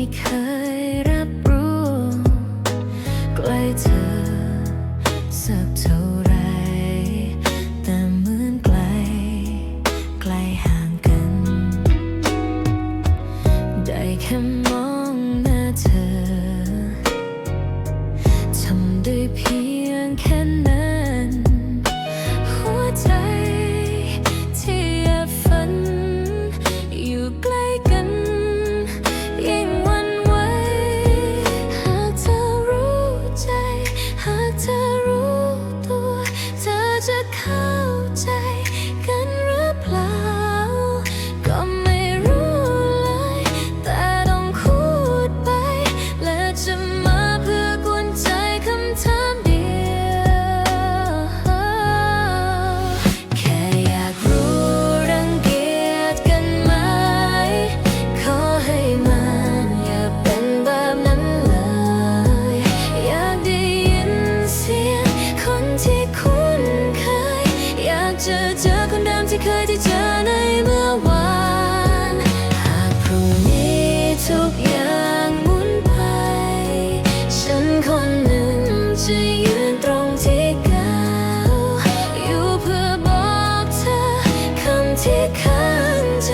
ไม่เคย เจอเจอคนเดิมที่เคยที่เจอในเมื่อวานหากพรุ่งนี้ทุกอย่างหมุนไป ฉันคนหนึ่งจะยืนตรงที่เก่าอยู่เพื่อบอกเธอคำที่ข้างใจ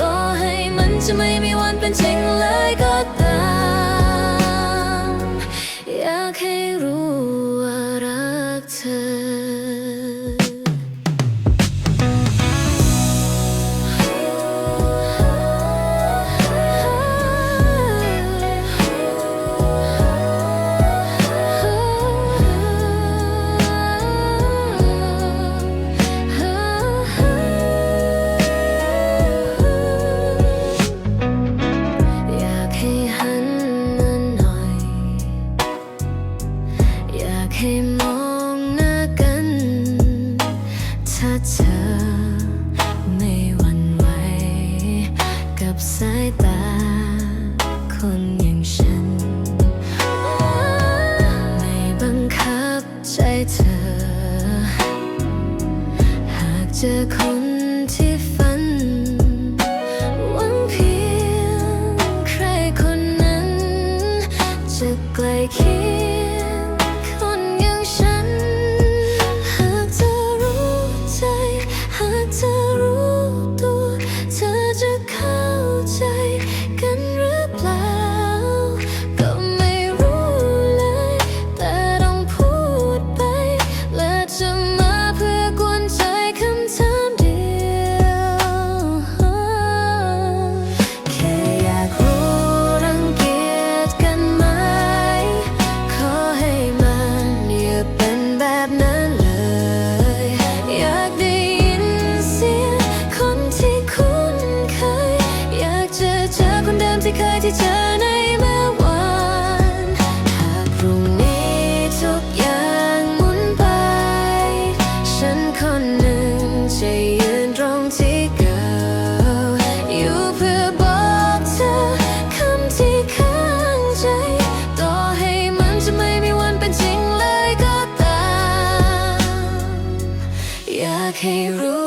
ต่อให้มันจะไม่มีวันเป็นจริง เธอไม่หวันไหวกับสายตา คนอย่างฉัน ไม่บังคับใจเธอ หากเจอคนที่ฝัน หวังเพียงใครคนนั้น จะไกลเคียง Hey,